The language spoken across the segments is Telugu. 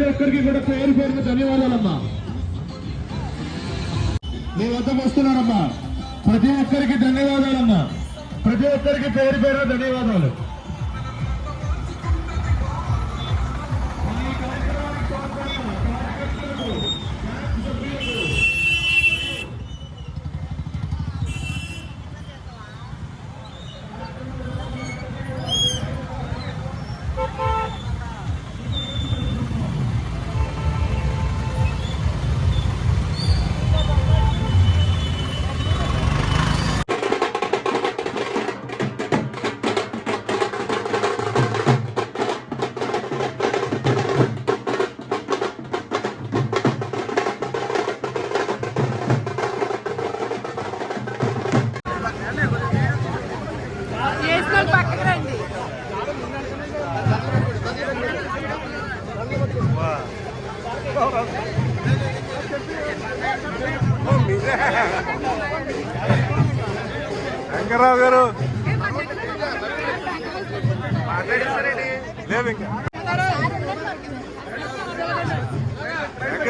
ప్రతి ఒక్కరికి కూడా పేరు పేరున ధన్యవాదాలమ్మా. మీ వద్దకు వస్తున్నానమ్మా. ప్రతి ఒక్కరికి ధన్యవాదాలమ్మా. ప్రతి ఒక్కరికి పేరు పేరున ధన్యవాదాలు.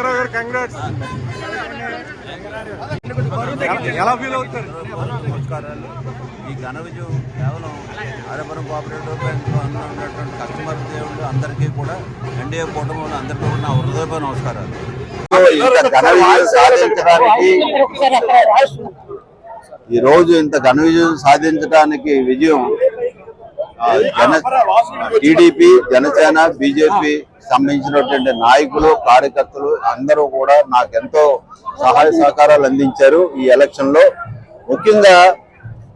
శంకర్రావు గారు కంగ్రాట్స్ ఎలా ఫీల్ అవుతారు? నమస్కారాలు. ఈ ఘన విజయం కేవలం ఆరపురం కోఆపరేటివ్ బ్యాంక్లో అందులో ఉన్నటువంటి కస్టమర్ దేవుళ్ళు అందరికీ కూడా ఎన్డీఏ కుటుంబంలో అందరికీ కూడా నా హృదయపూర్వక నమస్కారాలు. ఇంత ఘన విజయం సాధించడానికి ఈ రోజు ఇంత ఘన విజయం సాధించడానికి విజయం జన టీడీపీ జనసేన బీజేపీ సంబంధించినటువంటి నాయకులు కార్యకర్తలు అందరూ కూడా నాకు ఎంతో సహాయ సహకారాలు అందించారు ఈ ఎలక్షన్లో. ముఖ్యంగా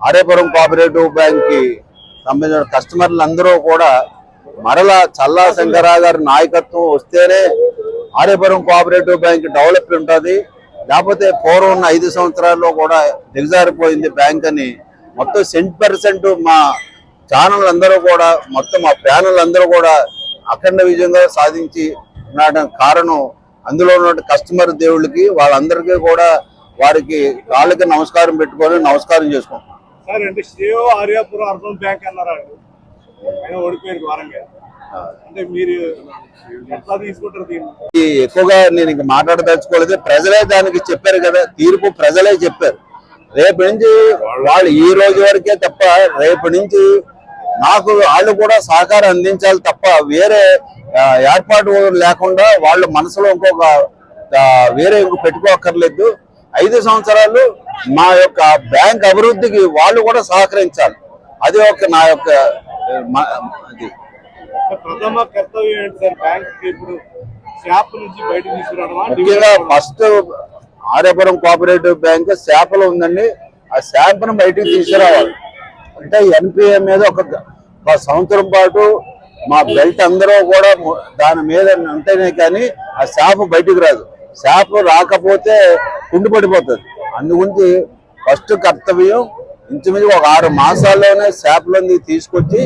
ఆర్యపురం కోఆపరేటివ్ బ్యాంక్కి సంబంధించిన కస్టమర్లు అందరూ కూడా మరలా చల్లా శంకరరావు గారి నాయకత్వం వస్తేనే ఆర్యపురం కోఆపరేటివ్ బ్యాంక్ డెవలప్ ఉంటుంది. లేకపోతే పూర్వం ఉన్న ఐదు సంవత్సరాల్లో కూడా దిగజారిపోయింది బ్యాంక్ అని. మొత్తం సెంట్ పర్సెంట్ మా ఛానల్ అందరూ కూడా మొత్తం మా ప్యానల్ అందరూ కూడా అఖండ విజయంగా సాధించి ఉండడానికి కారణం అందులో ఉన్న కస్టమర్ దేవుళ్ళకి వాళ్ళందరికీ కూడా వారికి కాళ్ళకి నమస్కారం పెట్టుకొని నమస్కారం చేసుకుంటాం సార్ అంటే శ్రేయో ఆర్యాపురం అర్బన్ బ్యాంక్ అన్నారా ఆయన ఓడిపోయారు ఘోరంగా అంటే మీరు ఎట్లా తీసుకుంటారు దీన్ని? ఎక్కువగా నేను ఇంక మాట్లాడదలుచుకోలేదు. ప్రజలే దానికి చెప్పారు కదా తీర్పు ప్రజలే చెప్పారు. రేపు నుంచి వాళ్ళు ఈ రోజు వరకే తప్ప రేపు నుంచి నాకు వాళ్ళు కూడా సహకారం అందించాలి తప్ప వేరే ఏర్పాటు లేకుండా వాళ్ళు మనసులో ఇంకొక వేరే ఇంకో పెట్టుకోక్కర్లేదు. ఐదు సంవత్సరాలు మా యొక్క బ్యాంక్ అభివృద్ధికి వాళ్ళు కూడా సహకరించాలి. అది ఒక నా యొక్క ఆ, మ- ఇది ప్రథమ కర్తవ్యం ఏంటి సార్? బ్యాంక్ ఇప్పుడు షాప్ నుంచి బయట తీసుకురావడమా? ముఖ్యంగా ఫస్ట్ ఆర్యపురం కోఆపరేటివ్ బ్యాంక్ శాపలో ఉందండి. ఆ శాపను బయటికి తీసుకురావాలి. అంటే ఎన్పిఏ మీద ఒక సంవత్సరం పాటు మా బెల్ట్ అందరూ కూడా దాని మీద ఉంటేనే కానీ ఆ శాప బయటికి రాదు. శాప రాకపోతే కుండు పడిపోతుంది. అందుగురించి ఫస్ట్ కర్తవ్యం ఇంచుమించు ఒక ఆరు మాసాల్లోనే శాప్లోని తీసుకొచ్చి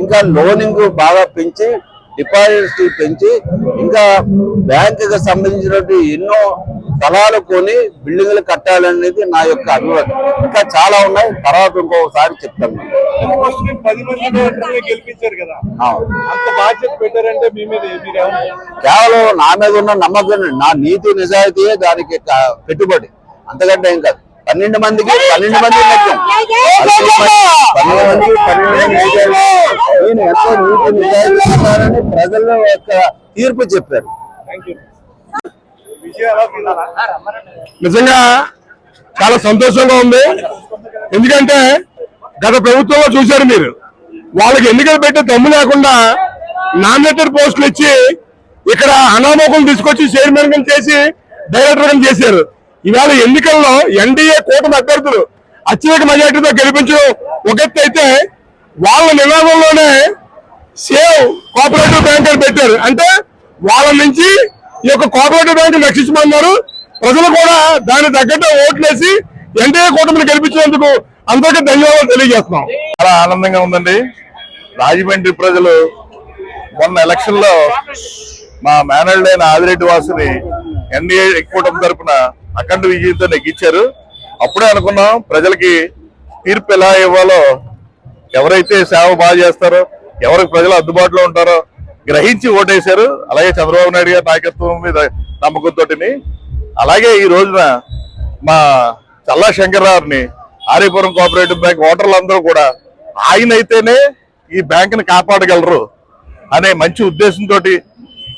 ఇంకా లోనింగ్ బాగా పెంచి డిపాజిట్స్ పెంచి ఇంకా బ్యాంకుకి సంబంధించినటువంటి ఎన్నో స్థలాలు కొని బిల్డింగ్లు కట్టాలనేది నా యొక్క అభివృద్ధి. ఇంకా చాలా ఉన్నాయి. తర్వాత ఇంకోసారి చెప్తాను. కేవలం నా మీద ఉన్న నమ్మకం నా నీతి నిజాయితీయే దానికి పెట్టుబడి. అంతకంటే ఏం కాదు. పన్నెండు మందికి పన్నెండు మంది. పన్నెండు పన్నెండు మంది లెక్కం. నేను ఎంతో నీతి నిజాయితీ ప్రజల యొక్క తీర్పు చెప్పారు థ్యాంక్ యూ విజయం ఎలా ఉండాలా నిజంగా చాలా సంతోషంగా ఉంది. ఎందుకంటే గత ప్రభుత్వంలో చూశారు మీరు వాళ్ళకి ఎన్నికలు పెట్టే దమ్ము లేకుండా నామినేటెడ్ పోస్టులు ఇచ్చి ఇక్కడ అనామోకం తీసుకొచ్చి చైర్మన్గా చేసి డైరెక్టర్గా చేశారు. ఇవాళ ఎన్నికల్లో ఎన్డీఏ కూటమి అభ్యర్థులు అత్యధిక మెజార్టీతో గెలిపించడం ఒక ఎత్తు అయితే వాళ్ళ నినాదంలోనే సేవ్ కోఆపరేటివ్ బ్యాంక్ అని పెట్టారు. అంటే వాళ్ళ నుంచి ఈ యొక్క కోఆపరేటివ్ బ్యాంక్ రక్షించమన్నారు. ప్రజలు కూడా దాని తగ్గట్టు ఓట్లేసి ఎన్డీఏ కూటమిని గెలిపించినందుకు అందరికీ ధన్యవాదాలు తెలియజేస్తున్నాం. చాలా ఆనందంగా ఉందండి. రాజమండ్రి ప్రజలు మొన్న ఎలక్షన్లో మా మేనల్డ్ అయిన ఆదిరెడ్డి వాసుని ఎన్డీఏ కూటమి తరపున అఖండ విజయంతో నెగ్గించారు. అప్పుడే అనుకున్నాం ప్రజలకి తీర్పు ఎలా ఇవ్వాలో ఎవరైతే సేవ బాగా చేస్తారో ఎవరికి ప్రజలు అందుబాటులో ఉంటారో గ్రహించి ఓటేశారు. అలాగే చంద్రబాబు నాయుడు గారి నాయకత్వం మీద నమ్మకంతో అలాగే ఈ రోజున మా చల్లా శంకర్రావుని ఆర్యపురం కోఆపరేటివ్ బ్యాంక్ ఓటర్లందరూ కూడా ఆయనైతేనే ఈ బ్యాంకుని కాపాడగలరు అనే మంచి ఉద్దేశంతో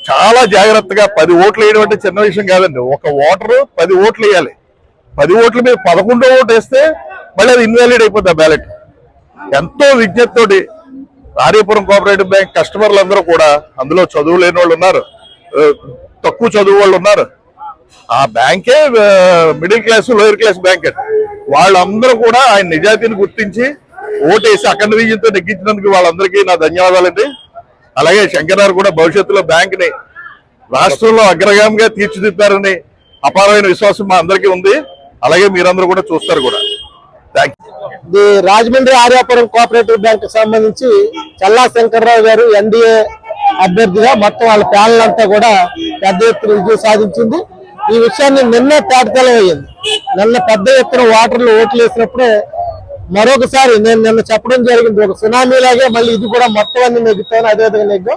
చాలా జాగ్రత్తగా పది ఓట్లు వేయడం అంటే చిన్న విషయం కాదండి. ఒక ఓటరు పది ఓట్లు వేయాలి. పది ఓట్ల మీద పదకొండో ఓటు వేస్తే మళ్ళీ అది ఇన్వాలిడ్ అయిపోద్ది ఆ బ్యాలెట్. ఎంతో విజ్ఞప్తితోటి ఆర్యపురం కోఆపరేటివ్ బ్యాంక్ కస్టమర్లు అందరూ కూడా అందులో చదువు లేని వాళ్ళు ఉన్నారు. తక్కువ చదువు వాళ్ళు ఉన్నారు. ఆ బ్యాంకే middle class lower class bank. వాళ్ళందరూ కూడా ఆయన నిజాయితీని గుర్తించి ఓటేసి అఖండ విజయంతో నెగ్గించినందుకు వాళ్ళందరికీ నా ధన్యవాదాలండి. అలాగే శంకరారు కూడా భవిష్యత్తులో బ్యాంక్ని రాష్ట్రంలో అగ్రగామిగా తీర్చిదిద్దారని అపారమైన విశ్వాసం మా అందరికీ ఉంది. అలాగే మీరందరూ కూడా చూస్తారు కూడా. Thank the Rajahmundry Aryapuram cooperative bank సంబంధించి చల్లా శంకర్రావు గారు ఎన్డీఏ అభ్యర్థిగా మొత్తం వాళ్ళ ప్యానల్ అంతా కూడా పెద్ద ఎత్తున విజయం సాధించింది. ఈ విషయాన్ని నిన్నే తేటతెలం నిన్న పెద్ద ఎత్తున ఓటర్లు ఓట్లు వేసినప్పుడే మరొకసారి నేను నిన్న చెప్పడం జరిగింది. ఒక సునామీ లాగే మళ్ళీ ఇది కూడా మొత్తం అన్ని నెగ్గుతాను అదేవిధంగా నెగ్గు.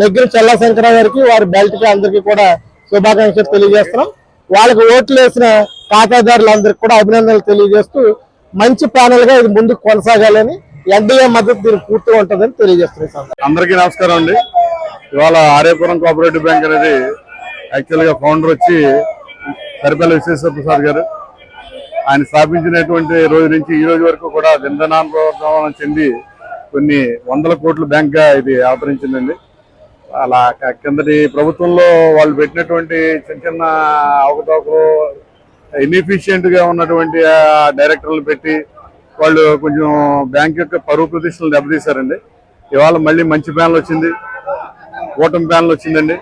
నెగ్గిన చల్లా శంకరరావు గారికి వారి బెల్ట్కి అందరికీ కూడా శుభాకాంక్షలు తెలియజేస్తున్నాం. వాళ్ళకి ఓట్లు వేసిన ఖాతాదారులందరికీ కూడా అభినందనలు తెలియజేస్తూ మంచి ప్యానల్గా ఇది ముందుకు కొనసాగాలని ఎన్డీఏ మద్దతు దీనికి పూర్తిగా ఉంటుందని తెలియజేస్తున్నాం అందరికీ నమస్కారం అండి. ఇవాళ ఆర్యపురం కోఆపరేటివ్ బ్యాంక్ అనేది యాక్చువల్గా ఫౌండర్ వచ్చి సరిపల్లి విశ్వేశ్వర ప్రసాద్ గారు. ఆయన స్థాపించినటువంటి రోజు నుంచి ఈ రోజు వరకు కూడా దిందనానుభవం చెంది కొన్ని వందల కోట్ల బ్యాంక్గా ఇది అవతరించిందండి. అలా కిందటి ప్రభుత్వంలో వాళ్ళు పెట్టినటువంటి చిన్న చిన్న అవకతవకలు గా ఉన్నటువంటి డైరెక్టర్లు పెట్టి వాళ్ళు కొంచెం బ్యాంక్ యొక్క పరువు ప్రతిష్టలు దెబ్బతీశారండి. ఇవాళ మళ్ళీ మంచి ప్యానల్ వచ్చింది. కూటమి ప్యానల్ వచ్చిందండి.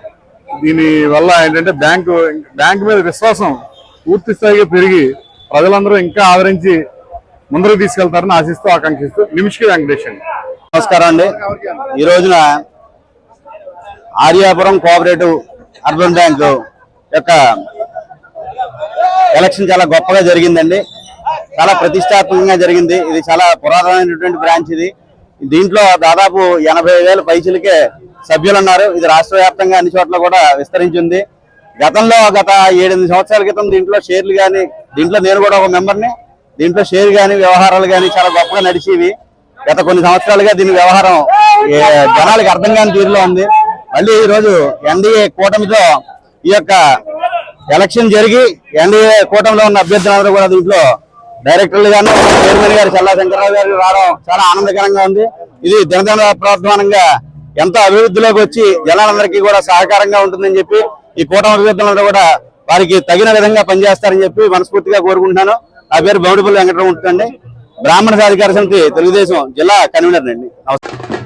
దీని వల్ల ఏంటంటే బ్యాంకు బ్యాంక్ మీద విశ్వాసం పూర్తి స్థాయిగా పెరిగి ప్రజలందరూ ఇంకా ఆదరించి ముందరకు తీసుకెళ్తారని ఆశిస్తూ ఆకాంక్షిస్తూ నిమిష్కి వెంకటేష్ అండి నమస్కారం అండి. ఈ రోజున ఆర్యాపురం కోఆపరేటివ్ అర్బన్ బ్యాంకు యొక్క ఎలక్షన్ చాలా గొప్పగా జరిగిందండి. చాలా ప్రతిష్టాత్మకంగా జరిగింది. ఇది చాలా పురాతనమైనటువంటి బ్రాంచ్ ఇది. దీంట్లో దాదాపు ఎనభై వేల పైసలకే సభ్యులు ఉన్నారు. ఇది రాష్ట్ర వ్యాప్తంగా అన్ని చోట్ల కూడా విస్తరించింది గతంలో గత ఏడెనిమిది సంవత్సరాల క్రితం దీంట్లో షేర్లు కానీ దీంట్లో నేను కూడా ఒక మెంబర్ని దీంట్లో షేర్ కానీ వ్యవహారాలు కానీ చాలా గొప్పగా నడిచేవి. గత కొన్ని సంవత్సరాలుగా దీని వ్యవహారం జనాలకు అర్థం కాని తీరులో ఉంది. మళ్ళీ ఈ రోజు ఎన్డీఏ కూటమితో ఈ యొక్క ఎలక్షన్ జరిగి ఎన్డీఏ కూటమిలో ఉన్న అభ్యర్థులందరూ కూడా దీంట్లో డైరెక్టర్లు గాను చైర్మన్ గారు చల్లా శంకర్రావు గారు రావడం చాలా ఆనందకరంగా ఉంది. ఇది దినదిన ప్రధానంగా ఎంతో అభివృద్ధిలోకి వచ్చి జనాలందరికీ కూడా సహకారంగా ఉంటుందని చెప్పి ఈ కూటమి అభ్యర్థులందరూ కూడా వారికి తగిన విధంగా పనిచేస్తారని చెప్పి మనస్ఫూర్తిగా కోరుకుంటున్నాను. నా పేరు బౌడిపల్లి వెంకటరావు ఉంటుందండి. బ్రాహ్మణ సాధికార సమితి తెలుగుదేశం జిల్లా కన్వీనర్ అండి నమస్కారం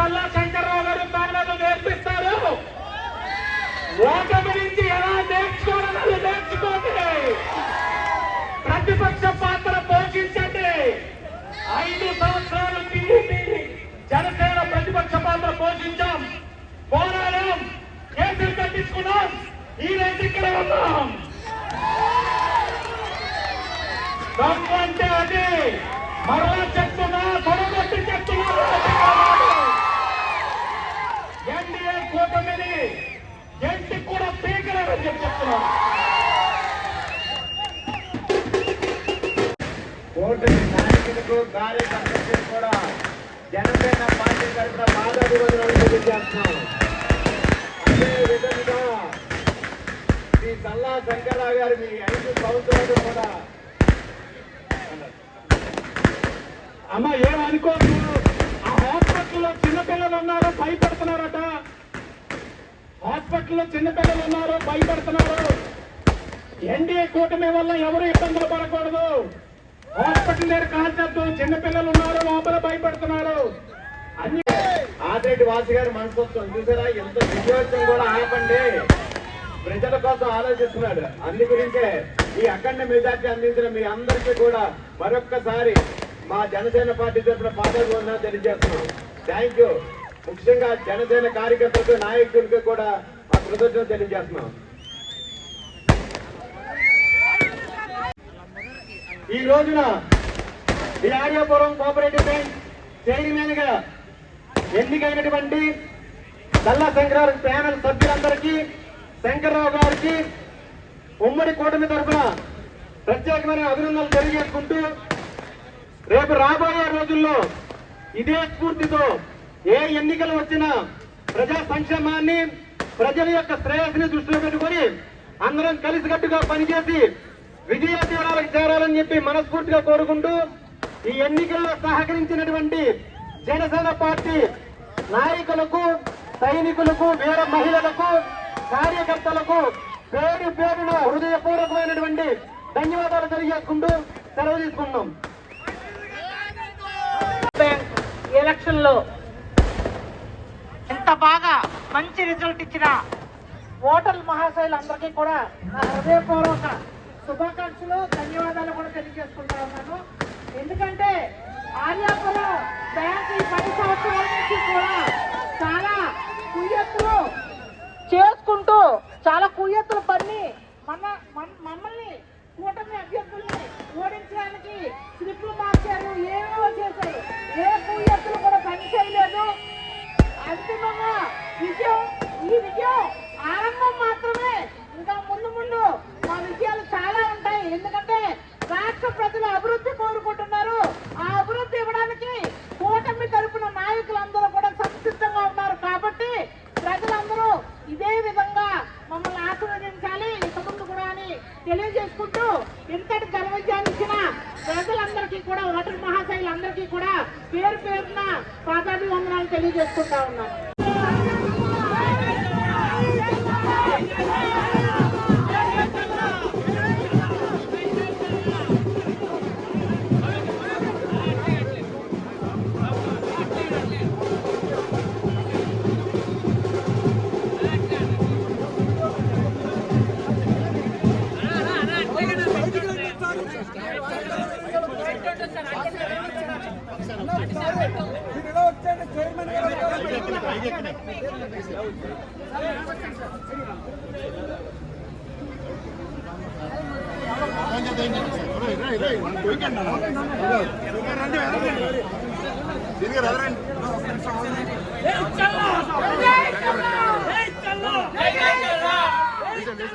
కల్లా శంకర్రావు గారు తానలు నేర్పిస్తారు. ఓటమి నుంచి ఎలా నేర్చుకోవాలన్నది నేర్చుకోండి. ప్రతిపక్ష పాత్ర పోషించండి. ఐదు సంవత్సరాలు టీడీపీ జనసేన ప్రతిపక్ష పాత్ర పోషించాం. పోరాడాం. కేసులు కట్టించుకున్నాం. ఈ రోజు ఇక్కడ ఉన్నాం. అంటే అది. మరలా చెప్తున్నా తొడగొట్టి చెప్తున్నా ఎన్డీఏ కూటమిని ఎంటి కూడా పీకలేదని చెప్పి చెప్తున్నా కూటమి నాయకులకు కార్యకర్తలకు కూడా జనసేన పార్టీ తరఫున పాదాభివందనాలు తెలియజేస్తున్నాం అదే విధంగా శ్రీ సల్లా శంకరరావు గారు మీ ఐదు సంవత్సరాలు కూడా అమ్మ ఏమనుకోకూడదు హాస్పిటల్లో చిన్నపిల్లలు ఉన్నారు భయపడుతున్నారట. హాస్పిటల్లో చిన్నపిల్లలు ఉన్నారు భయపడుతున్నారు. ఎన్డీఏ కూటమి వల్ల ఎవరు ఇబ్బందులు పడకూడదు. హాస్పిటల్ దగ్గర కాల్చద్దు చిన్నపిల్లలు ఉన్నారు లోపల భయపడుతున్నారు. అన్ని ఆదిరెడ్డి వాసి గారి మనస్తత్వం చూసారా? ఎంత విజయోత్సవం కూడా ఆపండి. ప్రజల కోసం ఆలోచిస్తున్నాడు. అందు గురించే ఈ అఖండ మెజార్టీ అందించిన మీ అందరికీ కూడా మరొక్కసారి మా జనసేన పార్టీ తరఫున పాదాభివందనాలు తెలియజేస్తున్నాం. Thank you. ముఖ్యంగా జనసేన కార్యకర్తలకు నాయకులకు కూడా మా కృతజ్ఞతలు తెలియజేస్తున్నాం. ఈ రోజున ఈ ఆర్యాపురం కోఆపరేటివ్ బ్యాంక్ చైర్మన్గా ఎన్నికైనటువంటి నల్ల శంకరారు ప్యానల్ సభ్యులందరికీ శంకర్రావు గారికి ఉమ్మడి కూటమి తరఫున ప్రత్యేకమైన అభినందనలు తెలియజేసుకుంటూ రేపు రాబోయే రోజుల్లో ఇదే స్ఫూర్తితో ఏ ఎన్నికలు వచ్చినా ప్రజా సంక్షేమాన్ని ప్రజల యొక్క శ్రేయస్సుని దృష్టిలో పెట్టుకొని అందరం కలిసికట్టుగా పనిచేసి విజయ తీరాలకు చేరాలని చెప్పి మనస్ఫూర్తిగా కోరుకుంటూ ఈ ఎన్నికల్లో సహకరించినటువంటి జనసేన పార్టీ నాయకులకు సైనికులకు వీర మహిళలకు కార్యకర్తలకు పేరు పేరున హృదయపూర్వకమైనటువంటి ధన్యవాదాలు తెలియజేసుకుంటూ సెలవు తీసుకుంటున్నాం బ్యాంక్ ఎన్నికల్లో ఎంత బాగా మంచి రిజల్ట్ ఇచ్చిన ఓటర్ల మహాశయులందరికీ కూడా నా హృదయపూర్వక శుభాకాంక్షలు ధన్యవాదాలు కూడా తెలియజేసుకుంటా ఉన్నాను. ఎందుకంటే ఆర్యాపురం బ్యాంక్ ఈ పది సంవత్సరాల నుంచి కూడా చాలా కుయ్యత్తులు చేసుకుంటూ చాలా కుయ్యత్తులు పన్ని మన మన- మమ్మల్ని కూటమి అభ్యర్థుల్ని ఓడించడానికి స్లిప్లు మార్చారు ఏమేమో చేశారు. ఏ కుయ్యత్తులు కూడా పని చేయలేదు అంతిమంగా విజయం ఈ విజయం ఆరంభం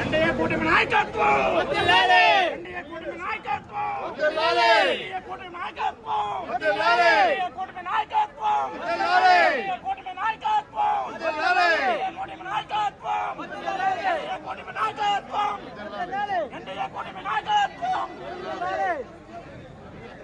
ఎన్డీఏ కూటమి కూటమి నాయకత్వం ఎన్డీఏ కూటమి నాయకత్వం ఎన్డీఏ కూటమి నాయకత్వం ఎన్డీఏ కూటమి నాయకత్వం ఎన్డీఏ కూటమి నాయకత్వం ఎన్డీఏ కూటమి నాయకత్వం ఎన్డీఏ కూటమి నాయకత్వం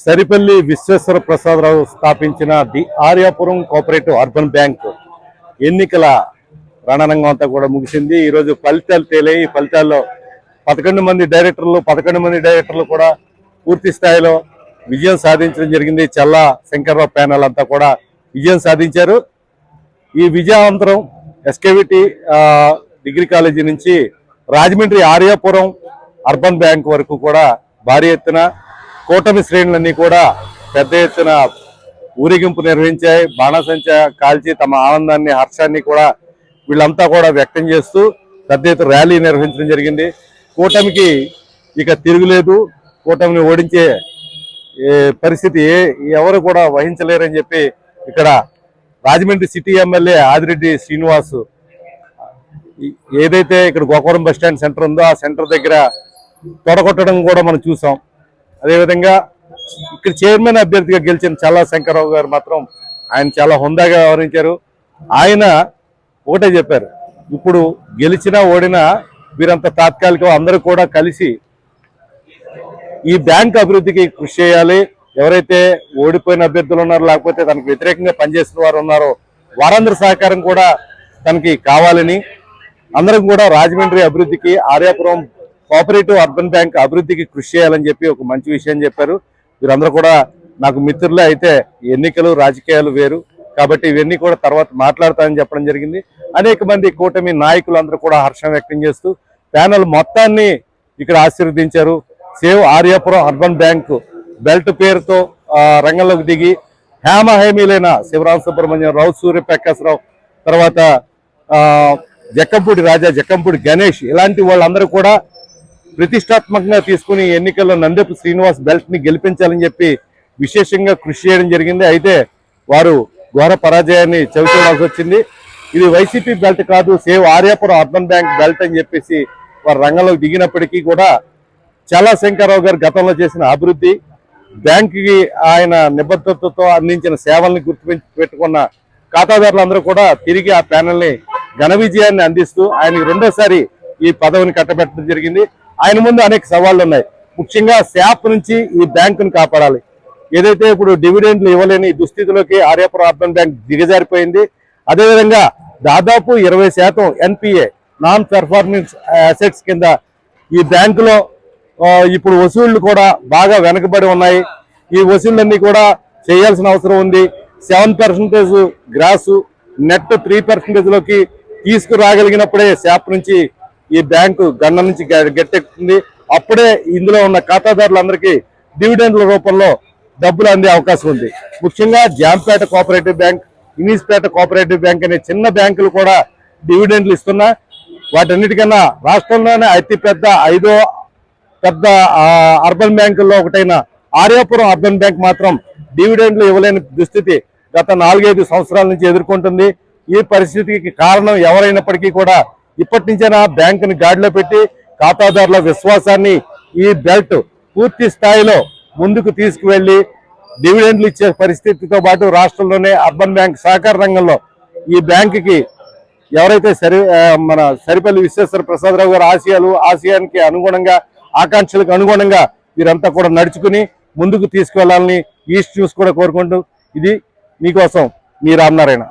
సరిపల్లి విశ్వేశ్వర ప్రసాదరావు స్థాపించిన the Aryapuram cooperative urban bank. ఎన్నికల రణరంగం అంతా కూడా ముగిసింది. ఈరోజు ఫలితాలు తేలాయి. ఈ ఫలితాల్లో పదకొండు మంది డైరెక్టర్లు పదకొండు మంది డైరెక్టర్లు కూడా పూర్తి స్థాయిలో విజయం సాధించడం జరిగింది. చల్లా శంకర్రావు ప్యానల్ అంతా కూడా విజయం సాధించారు. ఈ విజయానంతరం ఎస్కేవిటి డిగ్రీ కాలేజీ నుంచి రాజమండ్రి ఆర్యాపురం అర్బన్ బ్యాంక్ వరకు కూడా భారీ ఎత్తున కూటమి శ్రేణులన్నీ కూడా పెద్ద ఎత్తున ఊరేగింపు నిర్వహించాయి బాణసంచ కాల్చి తమ ఆనందాన్ని హర్షాన్ని కూడా వీళ్ళంతా కూడా వ్యక్తం చేస్తూ పెద్ద ఎత్తున ర్యాలీ నిర్వహించడం జరిగింది. కూటమికి ఇక తిరుగులేదు. కూటమిని ఓడించే ఏ పరిస్థితి ఏ ఎవరు కూడా వహించలేరని చెప్పి ఇక్కడ రాజమండ్రి సిటీ ఎమ్మెల్యే ఆదిరెడ్డి శ్రీనివాస్ ఏదైతే ఇక్కడ గోకవరం బస్ స్టాండ్ సెంటర్ ఉందో ఆ సెంటర్ దగ్గర తొడగొట్టడం కూడా మనం చూసాం. అదేవిధంగా ఇక్కడ చైర్మన్ అభ్యర్థిగా గెలిచిన చల్లా శంకరరావు గారు మాత్రం ఆయన చాలా హుందాగా వ్యవహరించారు. ఆయన ఒకటే చెప్పారు ఇప్పుడు గెలిచినా ఓడినా వీరంతా తాత్కాలికం అందరూ కూడా కలిసి ఈ బ్యాంక్ అభివృద్ధికి కృషి చేయాలి. ఎవరైతే ఓడిపోయిన అభ్యర్థులు ఉన్నారో లేకపోతే తనకు వ్యతిరేకంగా పనిచేస్తున్న వారు ఉన్నారో వారందరి సహకారం కూడా తనకి కావాలని అందరం కూడా రాజమండ్రి అభివృద్ధికి ఆర్యాపురం కోఆపరేటివ్ అర్బన్ బ్యాంక్ అభివృద్ధికి కృషి చేయాలని చెప్పి ఒక మంచి విషయం చెప్పారు. వీరందరూ కూడా నాకు మిత్రులే అయితే ఎన్నికలు రాజకీయాలు వేరు. కాబట్టి ఇవన్నీ కూడా తర్వాత మాట్లాడతానని చెప్పడం జరిగింది. అనేక మంది కూటమి నాయకులు అందరూ కూడా హర్షం వ్యక్తం చేస్తూ ప్యానల్ మొత్తాన్ని ఇక్కడ ఆశీర్వదించారు. Save Aryapuram urban bank belt పేరుతో రంగంలోకి దిగి హేమ హేమీలైన శివరాం సుబ్రహ్మణ్యం రావు సూర్య ప్రకాశ్రావు తర్వాత జక్కంపూడి రాజా జక్కంపూడి గణేష్ ఇలాంటి వాళ్ళందరూ కూడా ప్రతిష్టాత్మకంగా తీసుకుని ఎన్నికల్లో నందపు శ్రీనివాస్ బెల్ట్ని గెలిపించాలని చెప్పి విశేషంగా కృషి చేయడం జరిగింది. అయితే వారు ఘోర పరాజయాన్ని చవిచూడాల్సి వచ్చింది. ఇది వైసీపీ బెల్ట్ కాదు save Aryapuram urban bank belt అని చెప్పేసి వారు రంగంలోకి దిగినప్పటికీ కూడా చాలా శంకర్రావు గారు గతంలో చేసిన అభివృద్ధి బ్యాంకుకి ఆయన నిబద్ధతతో అందించిన సేవల్ని గుర్తు పెట్టుకున్న ఖాతాదారులందరూ కూడా తిరిగి ఆ ప్యానల్ని ఘన విజయాన్ని అందిస్తూ ఆయనకి రెండోసారి ఈ పదవిని కట్టబెట్టడం జరిగింది. ఆయన ముందు అనేక సవాళ్ళు ఉన్నాయి. ముఖ్యంగా శాప్ నుంచి ఈ బ్యాంకును కాపాడాలి. ఏదైతే ఇప్పుడు డివిడెండ్లు ఇవ్వలేని దుస్థితిలోకి ఆర్యాపురం అర్బన్ బ్యాంక్ దిగజారిపోయింది. అదేవిధంగా దాదాపు ఇరవై శాతం ఎన్పిఏ నాన్ పెర్ఫార్మెన్స్ అసెట్స్ కింద ఈ బ్యాంకులో ఇప్పుడు వసూళ్ళు కూడా బాగా వెనకబడి ఉన్నాయి. ఈ వసూళ్ళన్నీ కూడా చేయాల్సిన అవసరం ఉంది. Seven percentage gross net three పర్సెంటేజ్లోకి తీసుకురాగలిగినప్పుడే శాప్ నుంచి ఈ బ్యాంకు గన్న నుంచి గ- గట్టెక్కుతుంది. అప్పుడే ఇందులో ఉన్న ఖాతాదారులందరికీ డివిడెండ్ల రూపంలో డబ్బులు అందే అవకాశం ఉంది. ముఖ్యంగా Jampeta cooperative bank Innespeta cooperative bank అనే చిన్న బ్యాంకులు కూడా డివిడెండ్లు ఇస్తున్నా. వాటన్నిటికన్నా రాష్ట్రంలోనే అతి పెద్ద ఐదో పెద్ద అర్బన్ బ్యాంకుల్లో ఒకటైన ఆర్యాపురం అర్బన్ బ్యాంక్ మాత్రం డివిడెండ్లు ఇవ్వలేని దుస్థితి గత నాలుగైదు సంవత్సరాల నుంచి ఎదుర్కొంటుంది. ఈ పరిస్థితికి కారణం ఎవరైనప్పటికీ కూడా ఇప్పటి నుంచైనా బ్యాంకుని గాడిలో పెట్టి ఖాతాదారుల విశ్వాసాన్ని ఈ బెల్ట్ పూర్తి స్థాయిలో ముందుకు తీసుకువెళ్ళి డివిడెండ్లు ఇచ్చే పరిస్థితితో పాటు రాష్ట్రంలోనే అర్బన్ బ్యాంక్ సహకార రంగంలో ఈ బ్యాంకుకి ఎవరైతే సరి మన సరిపల్లి విశ్వేశ్వర ప్రసాదరావు గారు ఆశయాలు ఆశయానికి అనుగుణంగా ఆకాంక్షలకు అనుగుణంగా వీరంతా కూడా నడుచుకుని ముందుకు తీసుకువెళ్ళాలని ఈస్ట్ న్యూస్ కూడా కోరుకుంటూ ఇది మీకోసం మీ రామనారాయణ